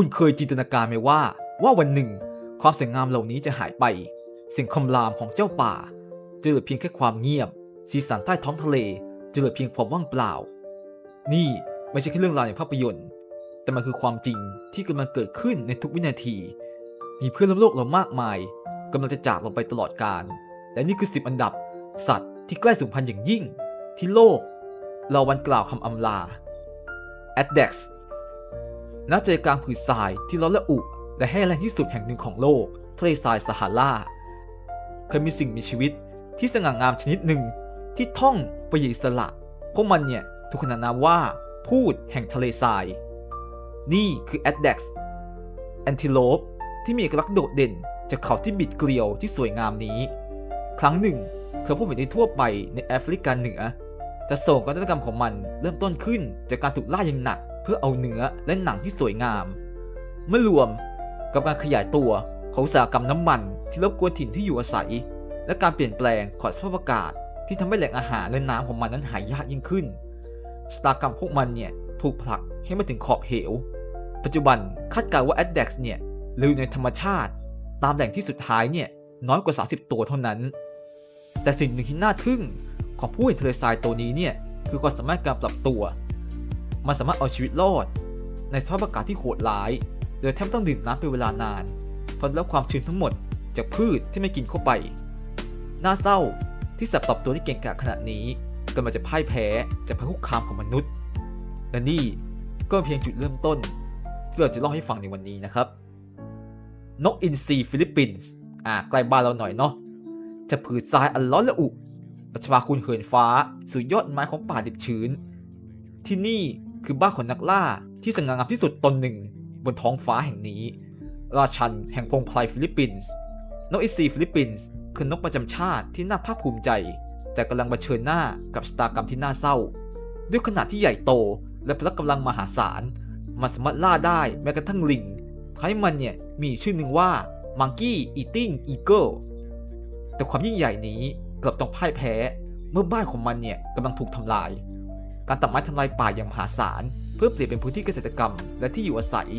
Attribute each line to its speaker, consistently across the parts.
Speaker 1: คุณเคยจินตนาการไหมว่า ว่าวันหนึ่ง ความสวยงามเหล่านี้จะหายไป เสียงคำรามของเจ้าป่า จะเหลือเพียงแค่ความเงียบ สีสันใต้ท้องทะเล จะเหลือเพียงความว่างเปล่า นี่ไม่ใช่แค่เรื่องราวในภาพยนตร์ แต่มันคือความจริงที่กำลังเกิดขึ้นในทุกวินาที มีเพื่อนร่วมโลกเรามากมายกำลังจะจากเราไปตลอดกาลและนี่คือ 10 อันดับ สัตว์ที่ใกล้สูญพันธุ์อย่างยิ่ง ที่โลก เราวันกล่าวคำอำลา ADEX ณใจกลางผืนทรายที่ร้อนและอุ และแห้งแล้งที่สุดแห่งหนึ่งของโลกทะเลทรายซาฮาราเคยมีสิ่งมีชีวิตที่สง่างามชนิดหนึ่ง ที่ท่องไปยิสระพวกมันเนี่ยถูกขนานนามว่าพูดแห่งทะเลทราย นี่คือ ADEX แอนติโลปที่มีเอกลักษณ์โดดเด่นจากเขาที่บิดเกลียวที่สวยงามนี้ ครั้งหนึ่งเคยพบเห็นได้ทั่วไปในแอฟริกาเหนือ แต่โศกนาฏกรรมของมันเริ่มต้นขึ้นจากการถูกล่าอย่างหนัก พื่อเอาเนื้อและหนังที่สวยงาม เมื่อรวมกับการขยายตัวของอุตสาหกรรมน้ำมัน ที่รบกวนถิ่นที่อยู่อาศัย และการเปลี่ยนแปลงของสภาพอากาศ ที่ทำให้แหล่งอาหารและน้ำของมันนั้นหายากยิ่งขึ้นชะตากรรมพวกมันเนี่ยถูกผลักให้มาถึงขอบเหว ปัจจุบันคาดการณ์ว่า ADEX เนี่ยหลือในธรรมชาติ ตามแหล่งที่สุดท้ายเนี่ยน้อยกว่า 30 ตัวเท่านั้น แต่สิ่งหนึ่งที่น่าทึ่งของผู้เห็นทะเลทรายตัวนี้เนี่ยคือความสามารถการปรับตัว มันสามารถเอาชีวิตรอด ในสภาพอากาศที่โหดร้าย โดยแทบไม่ต้องดื่มน้ำเป็นเวลานาน เพราะได้รับความชื้นทั้งหมดจากพืชที่ไม่กินเข้าไป น่าเศร้าที่สัตว์ปรับตัวที่เก่งกาจขนาดนี้กำลังจะพ่ายแพ้จากภัยคุกคามของมนุษย์ และนี่ก็เพียงจุดเริ่มต้น ที่เราจะเล่าให้ฟังในวันนี้นะครับ นกอินทรีฟิลิปปินส์อ่าใกล้บ้านเราหน่อยเนาะจะผืนทรายอันร้อนละอุประชาคุณเหินฟ้า สู่ยอดไม้ของป่าดิบชื้น ที่นี่ คือบ้านของนักล่าที่สง่างามที่สุดตนหนึ่ง บนท้องฟ้าแห่งนี้ ราชันแห่งพงไพรฟิลิปปินส์นกอินทรีฟิลิปปินส์คือนกประจำชาติที่น่าภาคภูมิใจ แต่กำลังเผชิญหน้ากับชะตากรรมที่น่าเศร้า ด้วยขนาดที่ใหญ่โตและพละกำลังมหาศาลมันสามารถล่าได้แม้กระทั่งลิงทำให้มันเนี่ยมีชื่อหนึ่งว่า Monkey Eating Eagle แต่ความยิ่งใหญ่นี้กลับต้องพ่ายแพ้ เมื่อบ้านของมันเนี่ยกำลังถูกทำลาย การตัดไม้ทำลายป่าอย่างมหาศาล เพื่อเปลี่ยนเป็นพื้นที่เกษตรกรรม และที่อยู่อาศัย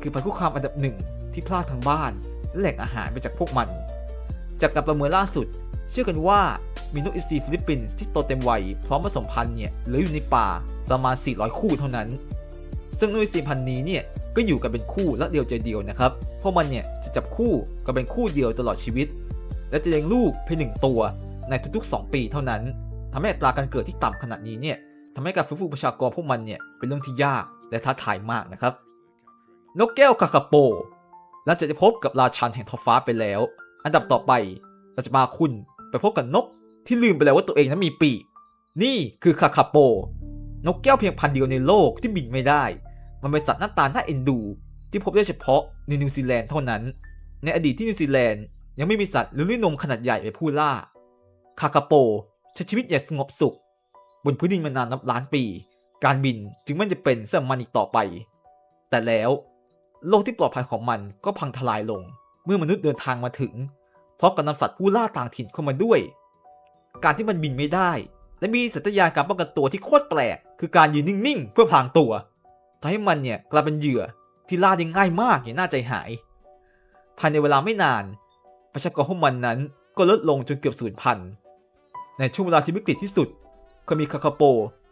Speaker 1: คือภัยคุกคามอันดับหนึ่งที่พลาดทั้งบ้าน และแหล่งอาหารไปจากพวกมัน จากการประเมินล่าสุด เชื่อกันว่ามีนกอินทรีฟิลิปปินส์ที่โตเต็มวัยพร้อมผสมพันธุ์เนี่ยเหลืออยู่ในป่าประมาณ 400 คู่เท่านั้น ซึ่งนกอินทรีพันธุ์นี้เนี่ยก็อยู่กันเป็นคู่และเดียวใจเดียวนะครับ เพราะมันเนี่ยจะจับคู่กันเป็นคู่เดียวตลอดชีวิต และจะเลี้ยงลูกเพียงหนึ่งตัวในทุกๆ 2 ปีเท่านั้นทำให้อัตราการเกิดที่ต่ำขนาดนี้เนี่ย ทำให้การฟื้นฟูประชากรพวกมันเนี่ยเป็นเรื่องที่ยากและท้าทายมากนะครับ นกแก้วคาคาโป หลังจากจะพบกับราชันแห่งท้องฟ้าไปแล้ว อันดับต่อไปเราจะมาคุณไปพบกับนกที่ลืมไปแล้วว่าตัวเองนั้นมีปีก นี่คือคาคาโป นกแก้วเพียงพันเดียวในโลกที่บินไม่ได้ มันเป็นสัตว์หน้าตาหน่าเอ็นดู ที่พบได้เฉพาะในนิวซีแลนด์เท่านั้น ในอดีตที่นิวซีแลนด์ยังไม่มีสัตว์หรือลิ้นนมขนาดใหญ่ไปผู้ล่า คาคาโปใช้ชีวิตอย่างสงบสุข บนพื้นดินมานานนับล้านปี การบินจึงไม่จะเป็นเสื่อมมันอีกต่อไป แต่แล้วโลกที่ปลอดภัยของมันก็พังทลายลง เมื่อมนุษย์เดินทางมาถึง เพราะการนำสัตว์ผู้ล่าต่างถิ่นเข้ามาด้วย การที่มันบินไม่ได้ และมีสัญญาการป้องกันตัวที่โคตรแปลก คือการยืนนิ่งๆ เพื่อพรางตัวทำให้มันเนี่ยกลายเป็นเหยื่อที่ล่าได้ง่ายมากอย่างน่าใจหาย ภายในเวลาไม่นาน ประชากรของมันนั้นก็ลดลงจนเกือบสูญพันธุ์ในช่วงเวลาที่วิกฤตที่สุด ก็มีคาคาโป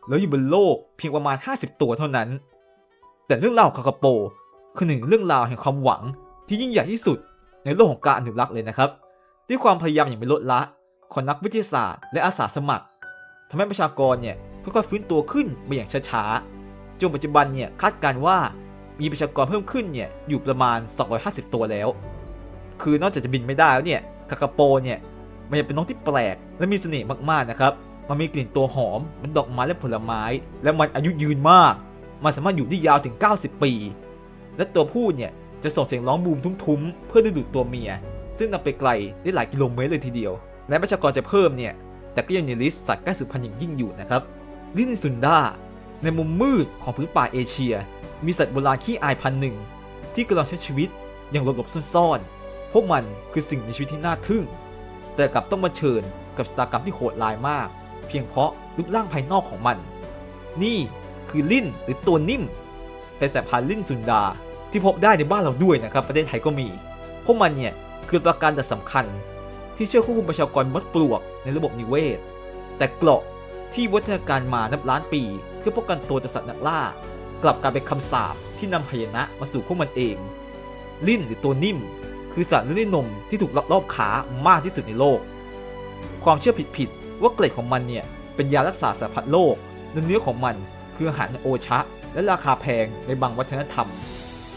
Speaker 1: เหลืออยู่บนโลกเพียงประมาณ 50 ตัวเท่านั้น แต่เรื่องราวคาคาโป คือหนึ่งเรื่องราวแห่งความหวังที่ยิ่งใหญ่ที่สุดในโลกของการอนุรักษ์เลยนะครับด้วยความพยายามอย่างไม่ลดละของนักวิทยาศาสตร์และอาสาสมัครทำให้ประชากรเนี่ยค่อยๆฟื้นตัวขึ้นมาอย่างช้าๆจนปัจจุบันเนี่ยคาดการว่ามีประชากรเพิ่มขึ้นเนี่ยอยู่ประมาณ 250 ตัวแล้ว คือนอกจากจะบินไม่ได้แล้วเนี่ยคาคาโปเนี่ยมันยังเป็นนกที่แปลกและมีเสน่ห์มากๆนะครับ มันมีกลิ่นตัวหอม มันดอกไม้และผลไม้ และมันอายุยืนมาก มันสามารถอยู่ได้ยาวถึง 90 ปี และตัวผู้เนี่ยจะส่งเสียงร้องบูมทุ้มๆ เพื่อดึงดูดตัวเมีย ซึ่งนำไปไกลได้หลายกิโลเมตรเลยทีเดียว และประชากรจะเพิ่มเนี่ย แต่ก็ยังในลิสต์สัตว์ใกล้สูญพันธุ์อย่างยิ่งอยู่นะครับ ลินซุนดาในมุมมืดของพื้นป่าเอเชีย มีสัตว์โบราณขี้อายพันหนึ่งที่กำลังใช้ชีวิตอย่างหลบๆซ่อนๆ พวกมันคือสิ่งมีชีวิตที่น่าทึ่ง แต่กลับต้องมาเชิญกับชะตากรรมที่โหดร้ายมาก เพียงเพราะรูปร่างภายนอกของมัน นี่คือลิ้นหรือตัวนิ่ม เป็นสายพันธุ์ลิ้นซุนดาที่พบได้ในบ้านเราด้วยนะครับ ประเทศไทยก็มี พวกมันเนี่ยคือประการแต่สำคัญ ที่ช่วยควบคุมประชากรมดปลวกในระบบนิเวศ แต่เกราะที่วัฒนาการมานับล้านปี เพื่อป้องกันตัวจากสัตว์นักล่า กลับกลายเป็นคำสาปที่นำหายนะมาสู่พวกมันเอง ลิ้นหรือตัวนิ่ม คือสัตว์เลี้ยงนมที่ถูกลักลอบขามากที่สุดในโลก ความเชื่อผิดๆ ว่าเกล็ดของมันเนี่ยเป็นยารักษาสารพัดโรคและเนื้อของมันคืออาหารโอชะ และราคาแพงในบางวัฒนธรรม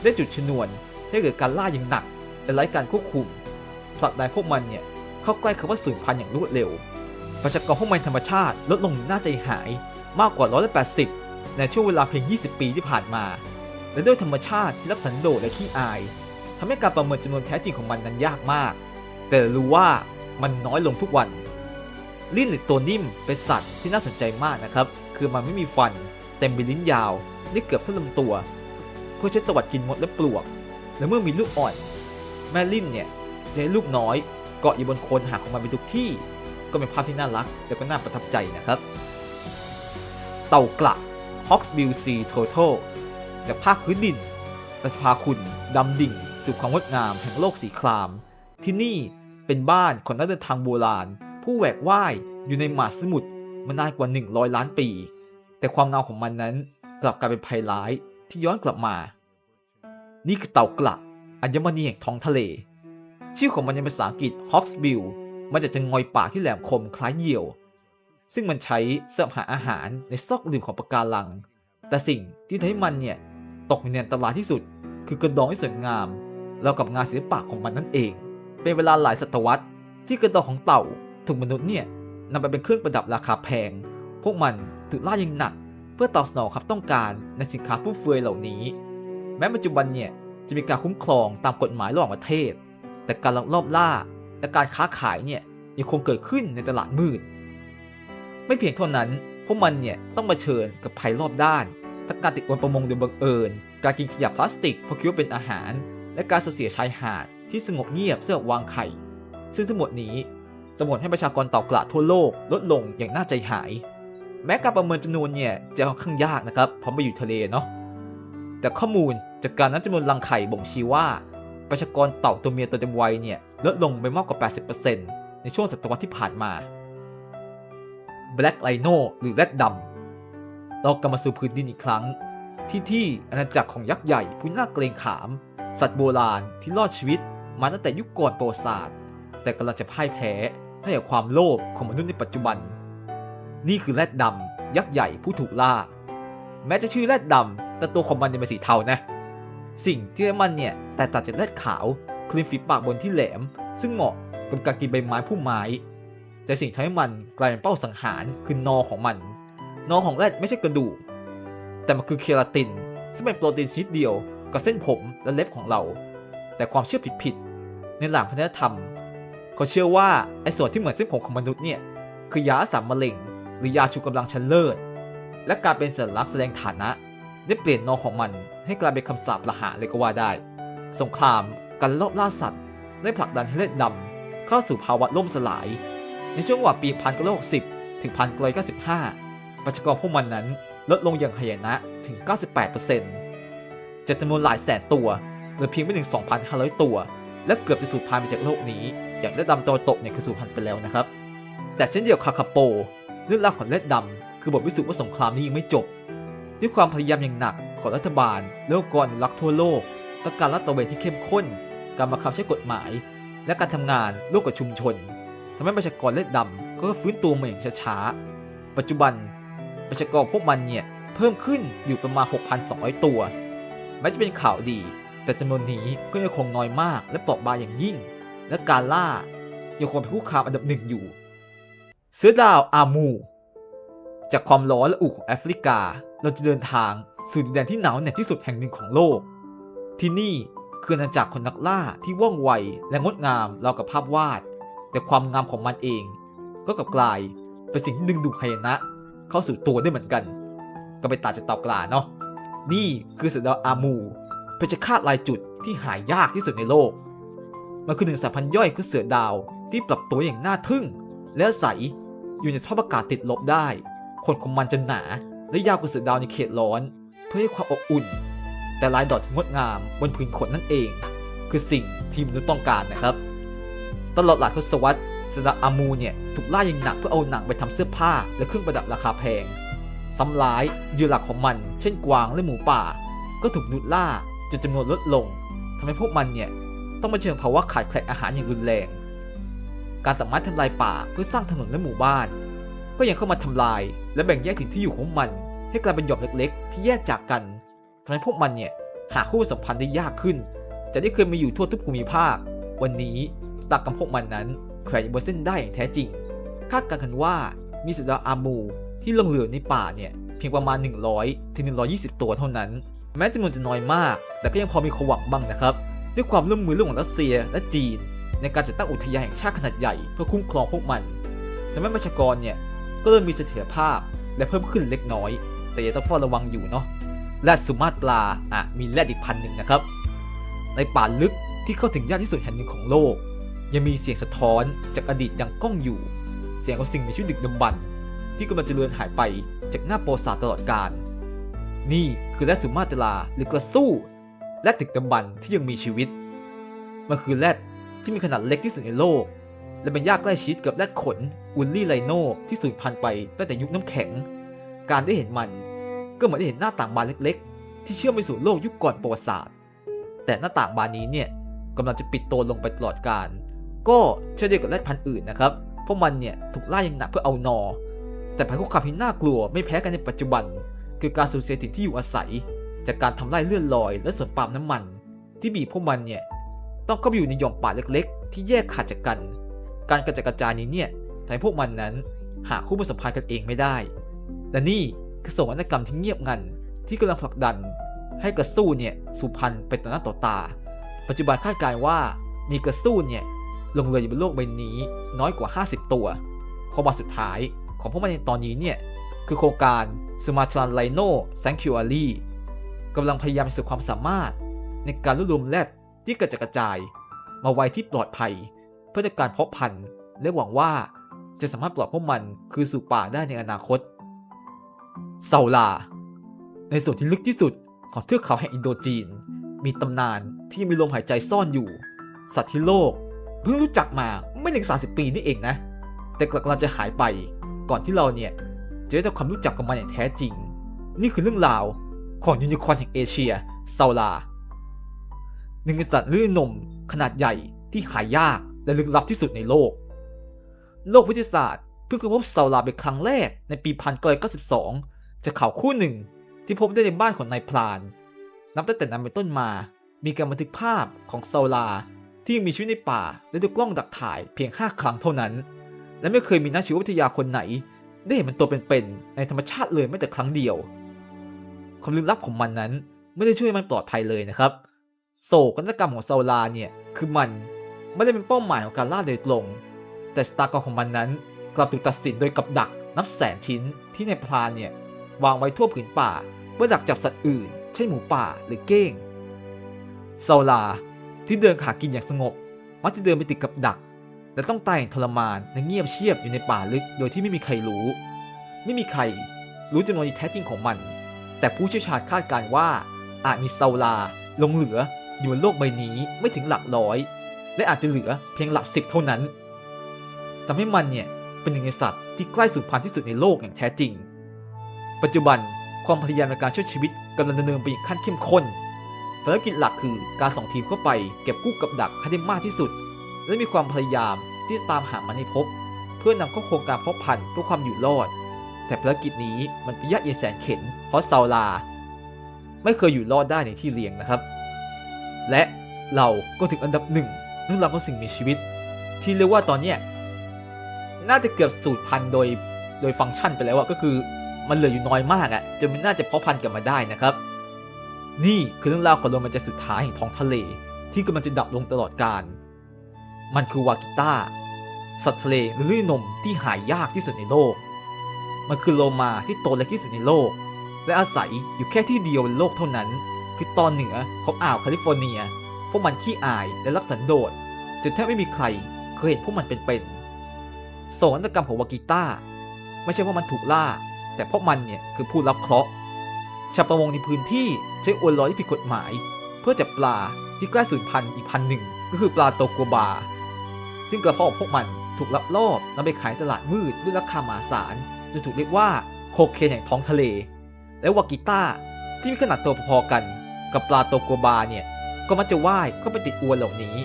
Speaker 1: ได้จุดชนวนให้เกิดการล่าอย่างหนักแต่ไร้การควบคุมผลักดันพวกมันเนี่ยเข้าใกล้คำว่าสูญพันธุ์อย่างรวดเร็ว ประชากรพวกมันธรรมชาติลดลงน่าใจหายมากกว่า 180 ในช่วงเวลาเพียง 20 ปีที่ผ่านมา และด้วยธรรมชาติที่รักสันโดษและขี้อายทำให้การประเมินจำนวนแท้จริงของมันนั้นยากมาก แต่รู้ว่ามันน้อยลงทุกวัน ลิ้นหรือตัวนิ่มเป็นสัตว์ที่น่าสนใจมากนะครับ คือมันไม่มีฟันแต่มีลิ้นยาว ได้เกือบเท่าลำตัว เพื่อใช้ตวัดกินมดและปลวก และเมื่อมีลูกอ่อน แม่ลิ้นเนี่ยจะให้ลูกน้อย เกาะอยู่บนโคนหางของมันไปทุกที่ ก็เป็นภาพที่น่ารักและก็น่าประทับใจนะครับ เต่ากระ Hawksbill Sea Turtle จากภาคพื้นดินเราจะพาคุณดำดิ่งสู่ความงดงามแห่งโลกสีคราม ที่นี่เป็นบ้านของนักเดินทางโบราณ ผู้แหวกว่ายอยู่ในมหาสมุทรมานานกว่า 100 ล้านปี แต่ความเงาของมันนั้นกลับกลายเป็นภัยร้ายที่ย้อนกลับมา นี่คือเต่ากระอัญมณีแห่งท้องทะเล ชื่อของมันในภาษาอังกฤษ Hawksbill มาจากจะงอยปากที่แหลมคมคล้ายเหยี่ยว ซึ่งมันใช้เสำหรับหาอาหารในซอกหลืมของปะการัง แต่สิ่งที่ทำให้มันเนี่ยตกอยู่ในอันตรายที่สุด คือกระดองที่สวยงามแล้วกับงานศิลปะของมันนั่นเอง เป็นเวลาหลายศตวรรษที่กระดองของเต่า ถูกมนุษย์เนี่ยนำไปเป็นเครื่องประดับราคาแพง พวกมันถูกล่าย่งหนัก เพื่อตอบสนองความต้องการในสินค้าฟุ่มเฟือยเหล่านี้ แม้ปัจจุบันเนี่ยจะมีการคุ้มครองตามกฎหมายระหว่างประเทศ แต่การลักลอบล่าและการค้าขายเนี่ยยังคงเกิดขึ้นในตลาดมืด ไม่เพียงเท่านั้น พวกมันเนี่ยต้องมาเชิญกับภัยรอบด้านทั้งการติดอวนประมงโดยบังเอิญ การกินขยะพลาสติกเพราะคิดว่าเป็นอาหาร และการสูญเสียชายหาดที่สงบเงียบเสื่อวางไข่ ซึ่งทั้งหมดนี้ สมผลให้ประชากรเต่ากระทั่วโลกลดลงอย่างน่าใจหาย แม้การประเมินจำนวนเนี่ยจะค่อนข้างยากนะครับเพราะไม่อยู่ทะเลเนาะแต่ข้อมูลจากการนับจำนวนรังไข่บ่งชี้ว่าประชากรเต่าตัวเมียตัวเต็มวัยเนี่ยลดลงไปมากกว่า 80%ในช่วงศตวรรษที่ผ่านมา Black Rhino หรือแรดดำเรากลับมาสู่พื้นดินอีกครั้ง ที่ที่อาณาจักรของยักษ์ใหญ่ผู้น่าเกรงขาม สัตว์โบราณที่รอดชีวิตมาตั้งแต่ยุคก่อนประวัติศาสตร์ แต่กำลังจะพ่ายแพ้ ให้กับความโลภของมนุษย์ในปัจจุบัน นี่คือแรดดำยักษ์ใหญ่ผู้ถูกล่า แม้จะชื่อแรดดำแต่ตัวของมันยังเป็นสีเทานะ สิ่งที่มันเนี่ยแตกต่างจากแรดขาวคือริมฝีปากบนที่แหลม ซึ่งเหมาะกับการกินใบไม้พุ่มไม้ แต่สิ่งที่ให้มันกลายเป็นเป้าสังหารคือนอของมัน นอของแรดไม่ใช่กระดูกแต่มันคือเคราติน ซึ่งเป็นโปรตีนชนิดเดียวกับเส้นผมและเล็บของเรา แต่ความเชื่อผิดๆในหลักพัฒนธรรม เขาเชื่อว่าไอ้ส่วนที่เหมือนเส้นผมของมนุษย์เนี่ยคือยารักษามมะเร็งหรือยาชูกำลังชั้นเลิศ และการเป็นสัญลักษณ์แสดงฐานะ ได้เปลี่ยนนอของมันให้กลายเป็นคำสาปประหาเลยก็ว่าได้ สงครามการลอบล่าสัตว์ ได้ผลักดันให้เลือดดำเข้าสู่ภาวะล่มสลาย ในช่วงระหว่างปี1960ถึง1995ประชากรพวกมันนั้นลดลงอย่างหายนะถึง 98%จากจำนวนหลายแสนตัวเหลือเพียงไม่ถึง 2,500 ตัว และเกือบจะสูญพันธุ์ไปจากโลกนี้ อย่างเลือดดำตัวโตกเนี่ยคือสูญพันธุ์ไปแล้วนะครับ แต่เช่นเดียวกับคาคาโปเรื่องราวของเลือดดำคือบทพิสูจน์ว่าสงครามนี้ยังไม่จบ ด้วยความพยายามอย่างหนักของรัฐบาลและองค์กรอนุรักทั่วโลกต้องการลาดตระเวนที่เข้มข้น การบังคับใช้กฎหมาย และการทำงานร่วมกับชุมชนทำให้ประชากรเลือดดำก็ฟื้นตัวมาอย่างช้าๆปัจจุบันประชากรพวกมันเนี่ยเพิ่มขึ้นอยู่ประมาณ 6,200 ตัวแม้จะเป็นข่าวดี แต่จำนวนนี้ก็ยังคงน้อยมากและเปราะบางอย่างยิ่ง และการล่ายังคงเป็นผู้ค้ามอันดับหนึ่งอยู่ เสือดาวอามู จากความร้อนและอุของแอฟริกา เราจะเดินทางสู่ดินแดนที่หนาวเหน็บที่สุดแห่งหนึ่งของโลก ที่นี่คืออาณาจักรคนนักล่าที่ว่องไวและงดงามราวกับภาพวาด แต่ความงามของมันเอง ก็กลับกลายเป็นสิ่งที่ดึงดูดหายนะ เข้าสู่ตัวได้เหมือนกัน ก็ไปต่างจากต่ากลาเนาะนี่คือเสือดาวอามูเพชฌฆาตลายจุดที่หายากที่สุดในโลก มันคือหนึ่งสายพันธุ์ย่อยคือเสือดาวที่ปรับตัวอย่างน่าทึ่ง และอาศัยอยู่ในสภาพอากาศติดลบได้ขนของมันจะหนา และยาวกว่าเสือดาวในเขตร้อน เพื่อให้ความอบอุ่น แต่ลายดอทงดงามบนผืนขนนั่นเอง คือสิ่งที่มนุษย์ต้องการนะครับ ตลอดหลายทศวรรษสดาอามูเนี่ยถูกล่าอยังหนักเพื่อเอาหนังไปทำเสื้อผ้าและเครื่องประดับราคาแพงซ้ำร้ายเหยื่อหลักของมัน เช่นกวางและหมูป่า ก็ถูกนุดล่าจนจำนวนลดลงทำให้พวกมันเนี่ย ต้องมาเจอภาวะขาดแคลนอาหารอย่างรุนแรง การตัดไม้ทำลายป่าเพื่อสร้างถนนและหมู่บ้าน ก็ยังเข้ามาทำลาย และแบ่งแยกถิ่นที่อยู่ของมัน ให้กลายเป็นหย่อมเล็ก ๆ ที่แยกจากกันทำให้พวกมันเนี่ยหาคู่สัมพันธ์ได้ยากขึ้นจากที่เคยมีอยู่ทั่วทุกภูมิภาค วันนี้ชะตากรรมพวกมันนั้นแขวนอยู่บนเส้นได้อย่างแท้จริง คาดการณ์กันว่ามีสัตว์อามูที่ลงเหลือในป่าเนี่ยเพียงประมาณ 100 ถึง 120 ตัวเท่านั้น แม้จำนวนจะน้อยมาก แต่ก็ยังพอมีความหวังบ้างนะครับ ด้วยความร่วมมือระหว่างรัสเซียและจีน ในการจัดตั้งอุทยานแห่งชาติขนาดใหญ่เพื่อคุ้มครองพวกมันทำให้ประชากรเนี่ยก็เริ่มมีเสถียรภาพและเพิ่มขึ้นเล็กน้อย แต่ยังต้องเฝ้าระวังอยู่เนาะและสุมาตราอะมีแรดอีกพันหนึ่งนะครับ ในป่าลึกที่เข้าถึงยากที่สุดแห่งหนึ่งของโลก ยังมีเสียงสะท้อนจากอดีตยังก้องอยู่ เสียงของสิ่งมีชีวิตดึกดำบรรพ์ที่กำลังจะเลือนหายไปจากหน้าปศัติศาสตร์ตลอดกาลนี่คือแรดสุมาตราหรือกระสู้ แรดดึกดำบรรที่ยังมีชีวิต มันคือแรดที่มีขนาดเล็กที่สุดในโลก และเป็นญาติใกล้ชิดกับแรดขนอุลลี่ไลโนที่สูญพันธุ์ไปตั้งแต่ยุคน้ำแข็ง การได้เห็นมันก็เหมือนได้เห็นหน้าต่างบานเล็กๆ ที่เชื่อมไปสู่โลกยุคก่อนประวัติศาสตร์ แต่หน้าต่างบานนี้เนี่ยกำลังจะปิดตัวลงไปตลอดกาลก็เช่นเดียวกับแรดพันธุ์อื่นนะครับ พวกมันเนี่ยถูกล่าอย่างหนักเพื่อเอานอ แต่ภัยคุกคามที่น่ากลัวไม่แพ้กันในปัจจุบัน คือการสูญเสียถิ่นที่อยู่อาศัย จากการทำลายเลื่อนลอยและสวนปาล์มน้ำมัน ที่บีบพวกมันเนี่ยต้องเข้าไปอยู่ในหย่อมป่าเล็กๆ ที่แยกขาดจากกัน การกระจัดกระจายนี้เนี่ยทำให้พวกมันนั้นหาคู่มาสัมพันธ์กันเองไม่ได้ และนี่คือโศกนาฏกรรมที่เงียบงันที่กำลังผลักดัน ให้กระสู้เนี่ยสูญพันธุ์ไปต่อหน้าต่อตา ปัจจุบันคาดการว่ามีกระสู้เนี่ยลงเรืออยู่บนโลกใบนี้น้อยกว่า 50 ตัวข้อมาสุดท้ายของพวกมันในตอนนี้เนี่ยคือโครงการ Sumatran Rhino Sanctuary กำลังพยายามสุดความสามารถ ในการรวบรวมแรดที่กระจัดกระจาย มาไว้ที่ปลอดภัย เพื่อการเพาะพันธุ์และหวังว่าจะสามารถปลอดพวกมันคืนสู่ป่าได้ในอนาคตเซาลา ในส่วนที่ลึกที่สุดของเทือกเขาแห่งอินโดจีน มีตำนานที่มีลมหายใจซ่อนอยู่ สัตว์ที่โลก เพิ่งรู้จักมาไม่ถึง 30 ปีนี่เองนะ แต่กลังจะหายไป ก่อนที่เราเนี่ยจะได้ทำความรู้จักกับมันอย่างแท้จริง นี่คือเรื่องราว ของยูนิคอร์นแห่งเอเชียเซาลา หนึ่งในสัตว์ลื่นนมขนาดใหญ่ที่หายากและลึกลับที่สุดในโลก โลกวิทยาศาสตร์เพิ่งค้นพบเซาลาเป็นครั้งแรกในปี 1992 จากข่าวคู่หนึ่งที่พบได้ในบ้านของนายพราน นับตั้งแต่นั้นเป็นต้นมา มีการบันทึกภาพของเซาลาที่ยังมีชีวิตในป่าและด้วยกล้องดักถ่ายเพียง 5 ครั้งเท่านั้น และไม่เคยมีนักชีววิทยาคนไหน ได้เห็นมันตัวเป็นๆในธรรมชาติเลยแม้แต่ครั้งเดียว ความลึกลับของมันนั้น ไม่ได้ช่วยมันปลอดภัยเลยนะครับ โศกนาฏกรรมของซาลาเนี่ยคือมันไม่ได้เป็นเป้าหมายของการล่าโดยตรง แต่ชะตากรรมของมันนั้น กลับถูกตัดสินโดยกับดักนับแสนชิ้นที่ในพรานเนี่ยวางไว้ทั่วผืนป่าเพื่อดักจับสัตว์อื่น เช่นหมูป่าหรือเก้งซาลาที่เดินขากินอย่างสงบ มักจะเดินไปติดกับดัก และต้องตายอย่างทรมานและเงียบเชียบอยู่ในป่าลึกโดยที่ไม่มีใครรู้ ไม่มีใครรู้จำนวนที่แท้จริงของมัน แต่ผู้เชี่ยวชาญคาดการว่าอาจมีเซาลาลงเหลืออยู่บนโลกใบนี้ไม่ถึงหลักร้อย และอาจจะเหลือเพียงหลักสิบเท่านั้นทำให้มันเนี่ยเป็นหนึ่งในสัตว์ที่ใกล้สูญพันธุ์ที่สุดในโลกอย่างแท้จริง ปัจจุบันความพยายามในการช่วยชีวิตกำลังดำเนินไปอย่างขั้นเข้มข้นภารกิจหลักคือการส่งทีมเข้าไปเก็บกู้กับดักให้ได้มากที่สุด และมีความพยายามที่จะตามหามันให้พบ เพื่อนำเข้าโครงการเพาะพันธุ์เพื่อความอยู่รอด แต่ภารกิจนี้มันก็ยากเย็นแสนเข็ญเพราะซาลา ไม่เคยอยู่รอดได้ในที่เลี้ยงนะครับ และเราก็ถึงอันดับหนึ่งเรื่องราวของสิ่งมีชีวิต ที่เรียกว่าตอนเนี้ยน่าจะเกือบสูตรพันธุ์โดยโดยฟังก์ชันไปแล้วอะก็คือมันเหลืออยู่น้อยมากอะจนมันน่าจะเพาะพันธุ์กลับมาได้นะครับ นี่คือเรื่องราวของลมหายใจสุดท้ายแห่งท้องทะเลที่กำลังจะดับลงตลอดกาลมันคือวากิต้าสัตว์ทะเลหรือลื่นนมที่หายยากที่สุดในโลก มันคือโลมาที่โตเล็กที่สุดในโลก และอาศัยอยู่แค่ที่เดียวบนโลกเท่านั้น คือตอนเหนือของอ่าวแคลิฟอร์เนีย พวกมันขี้อายและรักสันโดษจนแทบไม่มีใครเคยเห็นพวกมันเป็นๆโศกนาฏกรรมของวากิต้า ไม่ใช่เพราะมันถูกล่า แต่เพราะมันเนี่ยคือผู้รับเคราะห์ชาวประมงในพื้นที่ใช้อวนลอยที่ผิดกฎหมาย เพื่อจับปลาที่ใกล้สูญพันธุ์อีกพันหนึ่งก็คือปลาโตกัวบาซึ่งกระเพาะของพวกมันถูกลักลอบนำไปขายตลาดมืดด้วยราคามหาศาล จนถูกเรียกว่าโคเคนแห่งท้องทะเล และวากิต้าที่มีขนาดตัวพอๆกัน กับปลาโตโกบาเนี่ยก็มักจะว่ายเข้าไปติดอวนเหล่านี้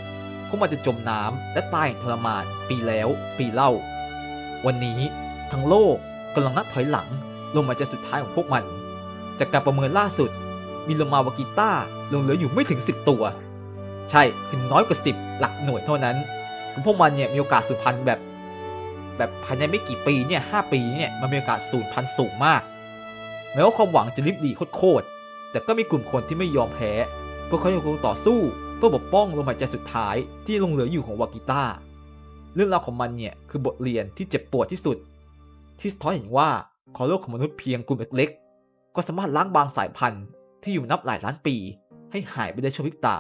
Speaker 1: พวกมันจะจมน้ำและตายอย่างทรมานปีแล้วปีเล่า วันนี้ทั้งโลกกำลังนับถอยหลังลงมาจะสุดท้ายของพวกมัน จากการประเมินล่าสุด มีลมาวากิต้าลงเหลืออยู่ไม่ถึง 10 ตัว ใช่คือน้อยกว่า 10 หลักหน่วยเท่านั้นพวกมันเนี่ยมีโอกาสสูญพันธุ์แบบ แบบภายในไม่กี่ปีเนี่ยหปีเนี่ยมันมีโอกาสสูญพันธุ์สูงมากแม้ว่าความหวังจะริบดีโคตรแต่ก็มีกลุ่มคนที่ไม่ยอมแพ้ พวกเขายังคงต่อสู้เพื่อปกป้องลมหายใจสุดท้ายที่ลงเหลืออยู่ของวากิต้า เรื่องราวของมันเนี่ยคือบทเรียนที่เจ็บปวดที่สุด ที่สะท้อนเห็นว่าขอโลกของมนุษย์เพียงกลุ่มเล็กๆก็สามารถล้างบางสายพันธุ์ที่อยู่นับหลายล้านปี ให้หายไปได้ชั่วพริบตา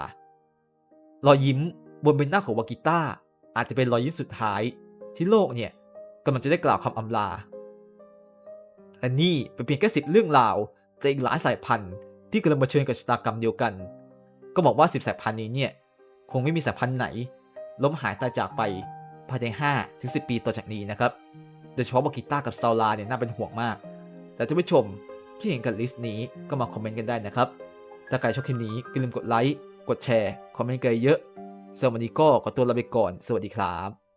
Speaker 1: รอยยิ้มบนใบหน้าของวากิต้าอาจจะเป็นรอยยิ้มสุดท้ายที่โลกเนี่ย กำลังจะได้กล่าวคำอำลาและนี่เป็นเพียงแค่สิบเรื่องราวจากอีกหลายสายพันธุ์ที่กำลังเผชิญกับชะตากรรมเดียวกัน ก็บอกว่าสิบสายพันธุ์นี้เนี่ยคงไม่มีสายพันธุ์ไหน ล้มหายตายจากไปภายใน5ถึง10 ปีต่อจากนี้นะครับ โดยเฉพาะวากิต้ากับซาลาเนี่ยน่าเป็นห่วงมาก แต่ท่านผู้ชมที่เห็นกับลิสต์นี้ก็มาคอมเมนต์กันได้นะครับ ถ้าใครชอบคลิปนี้ก็อย่าลืมกดไลค์ กดแชร์ คอมเมนต์กันเยอะสำหรับวันนี้ก็ขอตัวลาไปก่อน สวัสดีครับ